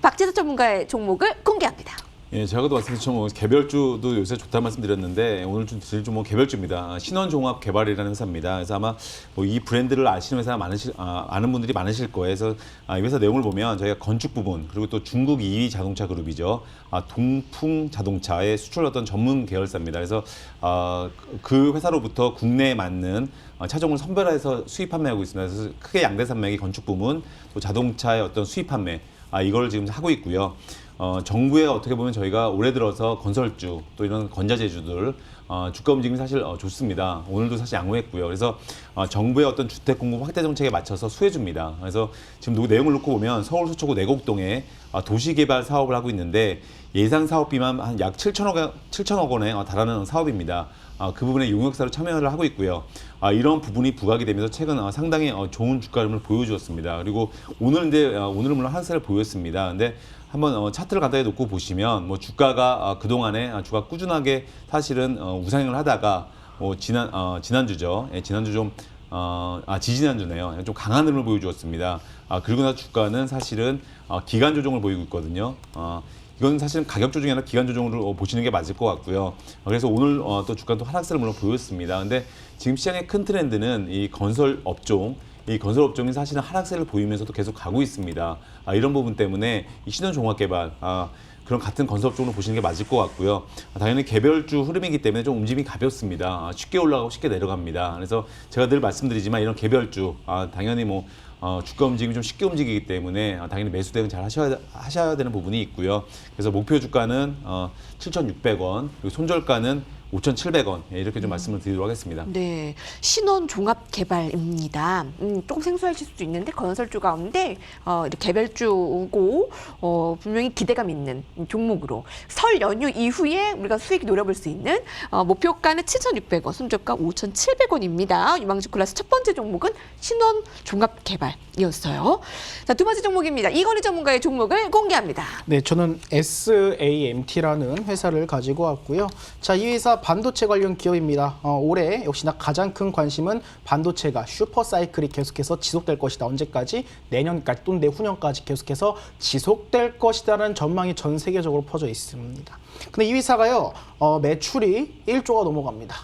박지수 전문가의 종목을 공개합니다. 예, 제가 도 말씀드렸지만 뭐 개별주도 요새 좋다 말씀드렸는데 오늘 좀 드릴 종목 개별주입니다. 신원종합 개발이라는 회사입니다. 그래서 아마 뭐 이 브랜드를 아시는 회사 많으실 아, 아는 분들이 많으실 거예요. 그래서 아, 이 회사 내용을 보면 저희가 건축 부분 그리고 또 중국 2위 자동차 그룹이죠. 아, 동풍 자동차의 수출 어떤 전문 계열사입니다. 그래서 아, 그 회사로부터 국내에 맞는 어, 차종을 선별해서 수입 판매하고 있습니다. 그래서 크게 양대 산맥이 건축 부문 또 자동차의 어떤 수입 판매 아, 이걸 지금 하고 있고요. 어, 정부에 어떻게 보면 저희가 올해 들어서 건설주 또 이런 건자재주들 어, 주가 움직임이 사실 어, 좋습니다. 오늘도 사실 양호했고요. 그래서 어, 정부의 어떤 주택 공급 확대 정책에 맞춰서 수혜줍니다. 그래서 지금 누구 내용을 놓고 보면 서울 서초구 내곡동에 어, 도시개발 사업을 하고 있는데 예상 사업비만 한 약 7천억, 7천억 원에 어, 달하는 사업입니다. 어, 그 부분에 용역사로 참여를 하고 있고요. 아, 이런 부분이 부각이 되면서 최근 어, 상당히 어, 좋은 주가 흐름을 보여주었습니다. 그리고 오늘 이제 어, 오늘은 물론 하락세를 보였습니다. 근데 한번 어, 차트를 간단히 놓고 보시면 뭐 주가가 어, 그 동안에 아, 주가 꾸준하게 사실은 어, 우상향을 하다가 뭐 지난 어, 지난주죠. 예, 지난주 좀 어, 아, 지지난주네요. 좀 강한 흐름을 보여주었습니다. 아, 그리고 나서 주가는 사실은 어, 기간 조정을 보이고 있거든요. 어, 이건 사실은 가격 조정이 아니라 기간 조정으로 어, 보시는 게 맞을 것 같고요. 어, 그래서 오늘 어, 또 주가 또 하락세를 물론 보였습니다. 근데 지금 시장의 큰 트렌드는 이 건설 업종, 이 건설 업종이 사실은 하락세를 보이면서도 계속 가고 있습니다. 아, 이런 부분 때문에 이 신혼종합 개발 아, 그런 같은 건설 업종으로 보시는 게 맞을 것 같고요. 아, 당연히 개별주 흐름이기 때문에 좀 움직임이 가볍습니다. 아, 쉽게 올라가고 쉽게 내려갑니다. 그래서 제가 늘 말씀드리지만 이런 개별주 아, 당연히 뭐 어, 주가 움직임이 좀 쉽게 움직이기 때문에 어, 당연히 매수 대응 잘 하셔야, 하셔야 되는 부분이 있고요. 그래서 목표 주가는 어, 7,600원, 그리고 손절가는 5,700원 예, 이렇게 좀 말씀을 드리도록 하겠습니다. 네, 신원 종합 개발입니다. 음, 조금 생소하실 수도 있는데 건설주 가운데 어, 이렇게 개별주고 어, 분명히 기대감 있는 종목으로 설 연휴 이후에 우리가 수익 노려볼 수 있는 어, 목표가는 7,600원, 손절가 5,700원입니다. 유망주 클래스 첫 번째 종목은 신원 종합 개발이었어요. 자, 두 번째 종목입니다. 이건희 전문가의 종목을 공개합니다. 네, 저는 SAMT라는 회사를 가지고 왔고요. 자, 이 회사 반도체 관련 기업입니다. 어, 올해 역시나 가장 큰 관심은 반도체가 슈퍼 사이클이 계속해서 지속될 것이다. 언제까지? 내년까지 또는 내후년까지 계속해서 지속될 것이다라는 전망이 전 세계적으로 퍼져 있습니다. 근데 이 회사가요, 어, 매출이 1조가 넘어갑니다.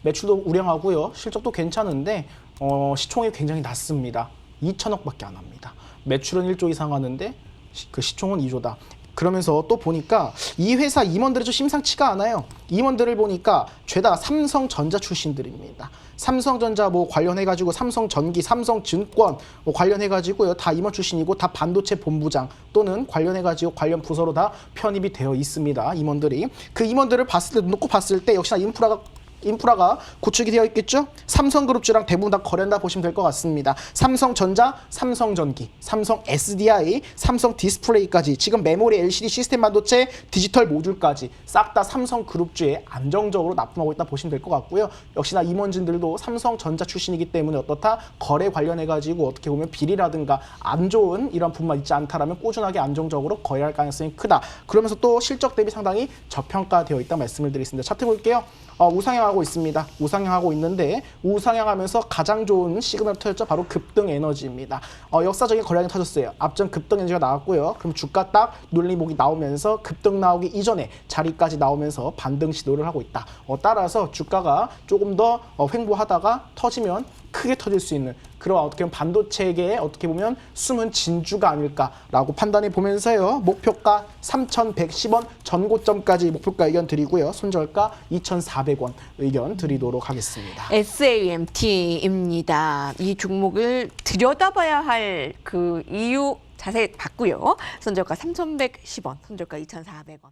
매출도 우량하고요. 실적도 괜찮은데 어, 시총이 굉장히 낮습니다. 2천억밖에 안 합니다. 매출은 1조 이상 하는데 시- 그 시총은 2조다. 그러면서 또 보니까 이 회사 임원들이 좀 심상치가 않아요. 임원들을 보니까 죄다 삼성전자 출신들입니다. 삼성전자 뭐 관련해 가지고 삼성전기, 삼성증권 뭐 관련해 가지고요 다 임원 출신이고 다 반도체 본부장 또는 관련해 가지고 관련 부서로 다 편입이 되어 있습니다. 임원들이 그 임원들을 봤을 때 놓고 봤을 때 역시나 인프라가 인프라가 구축이 되어 있겠죠? 삼성그룹주랑 대부분 다 거래한다 보시면 될 것 같습니다. 삼성전자, 삼성전기, 삼성 SDI, 삼성 디스플레이까지 지금 메모리, LCD, 시스템 반도체, 디지털 모듈까지 싹 다 삼성그룹주에 안정적으로 납품하고 있다 보시면 될 것 같고요. 역시나 임원진들도 삼성전자 출신이기 때문에 어떻다 거래 관련해 가지고 어떻게 보면 비리라든가 안 좋은 이런 부분만 있지 않다라면 꾸준하게 안정적으로 거래할 가능성이 크다. 그러면서 또 실적 대비 상당히 저평가되어 있다 말씀을 드리겠습니다. 차트 볼게요. 어, 우상향 하고 있습니다. 우상향하고 있는데 우상향하면서 가장 좋은 시그널 터졌죠. 바로 급등 에너지입니다. 어, 역사적인 거래량이 터졌어요. 앞전 급등 에너지가 나왔고요. 그럼 주가 딱 눌림목이 나오면서 급등 나오기 이전에 자리까지 나오면서 반등 시도를 하고 있다. 어, 따라서 주가가 조금 더 어, 횡보하다가 터지면 크게 터질 수 있는 그런 어떻게 보면 반도체계의 어떻게 보면 숨은 진주가 아닐까라고 판단해 보면서요 목표가 3,110원 전고점까지 목표가 의견 드리고요 손절가 2,400원 의견 드리도록 하겠습니다. SAMT입니다. 이 종목을 들여다봐야 할 그 이유 자세히 봤고요. 손절가 3,110원, 손절가 2,400원.